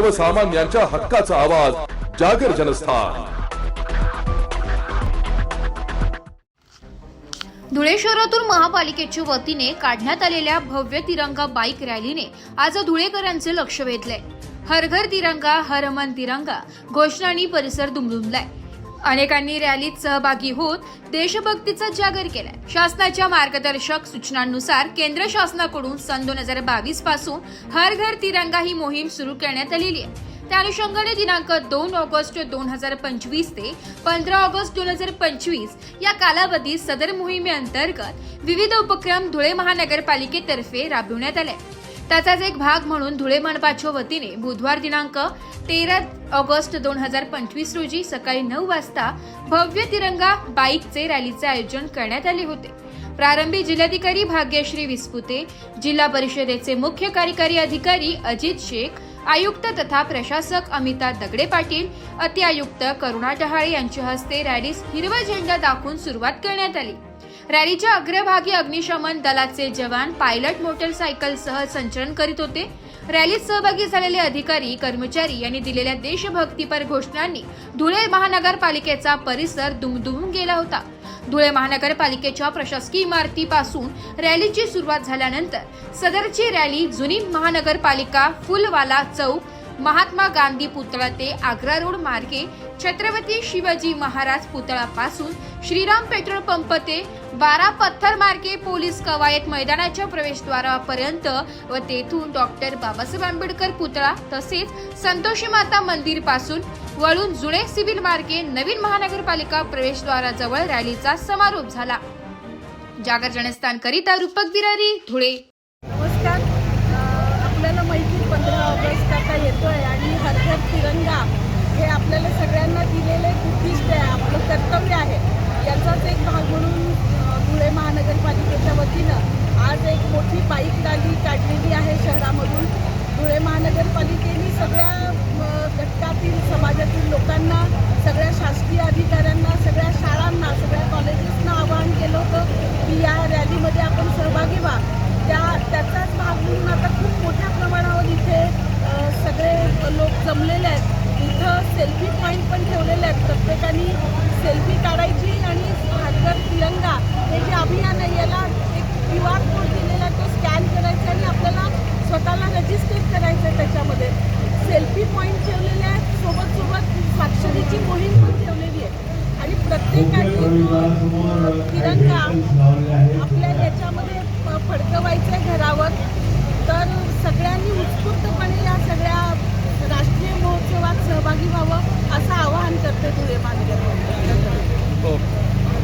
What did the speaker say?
सर्वसामान्यांच्या हक्काचा आवाज जागर जनस्थान. धुळे शहरातून महापालिकेच्या वतीने काढण्यात आलेल्या भव्य तिरंगा बाईक रॅलीने आज धुळेकरांचे लक्ष वेधले हर घर तिरंगा हर मन तिरंगा घोषणांनी परिसर दुमदुमलाय. अनेकांनी रॅलीत सहभागी होत देशभक्तीचा जागर केलाय. शासनाच्या मार्गदर्शक सूचनांनुसार केंद्र शासनाकडून सन दोन हजार बावीसपासून हर घर तिरंगा ही मोहीम सुरू करण्यात आलेली आहे. त्या अनुषंगाने दिनांक दोन ऑगस्ट दोन हजार पंचवीस ते पंधरा ऑगस्ट दोन हजार पंचवीस या कालावधीत सदर मोहिमेअंतर्गत विविध उपक्रम धुळे महानगरपालिकेतर्फे राबविण्यात आले त्याचाच एक भाग म्हणून धुळे मनपाच्या वतीने बुधवार दिनांक तेरा ऑगस्ट दोन हजार पंचवीस रोजी सकाळी नऊ वाजता भव्य तिरंगा बाईकचे रॅलीचे आयोजन करण्यात आले होते. प्रारंभी जिल्हाधिकारी भाग्यश्री विस्पुते जिल्हा परिषदेचे मुख्य कार्यकारी अधिकारी अजित शेख आयुक्त तथा प्रशासक अमिता दगडे पाटील अति आयुक्त करुणा डहाळे यांच्या हस्ते रॅलीस हिरवा झेंडा दाखवून सुरुवात करण्यात आली. रॅलीच्या अग्रभागी अग्निशमन दलाचे जवान पायलट मोटरसायकलसह संचलन करीत होते. रॅलीत सहभागी झालेले अधिकारी कर्मचारी यांनी दिलेल्या देशभक्तीपर घोषणांनी धुळे महानगरपालिकेचा परिसर दुमदुमून गेला होता. धुळे महानगरपालिकेच्या प्रशासकीय इमारतीपासून रॅलीची सुरुवात झाल्यानंतर सदरची रॅली जुनी महानगरपालिका फुलवाला चौक महात्मा गांधी पुतळा ते आग्रा रोड मार्गे छत्रपती शिवाजी महाराज पुतळापासून श्रीराम पेट्रोल पंप ते बारा पत्थर मार्गे पोलीस कवायत मैदानाच्या प्रवेशद्वारापर्यंत व तेथून डॉक्टर बाबासाहेब आंबेडकर पुतळा तसेच संतोषी माता मंदिरपासून वळून जुने सिव्हिल मार्गे नवीन महानगरपालिका प्रवेशद्वाराजवळ रॅलीचा समारोप झाला. जागर जनस्थान करिता रूपक बिरारी धुळे. आणि तिरंगा. हे आपल्याला सगळ्यांना दिलेले उद्दिष्ट आहे आपलं कर्तव्य आहे. याचाच एक भाग म्हणून धुळे महानगरपालिकेच्या वतीनं आज एक मोठी बाईक रॅली काढलेली आहे शहरामधून. धुळे महानगरपालिकेने सगळ्या घटकातील समाजातील लोकांना सगळ्या शासकीय अधिकाऱ्यांना सगळ्या शाळांना सगळ्या कॉलेजेसना आवाहन केलं होतं की या रॅलीमध्ये आपण सहभागी व्हा त्या त्याचाच भाग म्हणून आता खूप मोठ्या प्रमाणावर इथे अ, जमलेले आहेत. इथं सेल्फी पॉईंट पण ठेवलेले आहेत. प्रत्येकाने सेल्फी काढायची आणि हातगर तिरंगा हे जे अभियान आहे याला एक क्यू आर कोड दिलेला आहे तो स्कॅन करायचा आणि आपल्याला स्वतःला रजिस्टर करायचं आहे त्याच्यामध्ये. सेल्फी पॉईंट ठेवलेले आहेत. सोबत सोबत साक्षरीची मोहीम पण ठेवलेली आहे.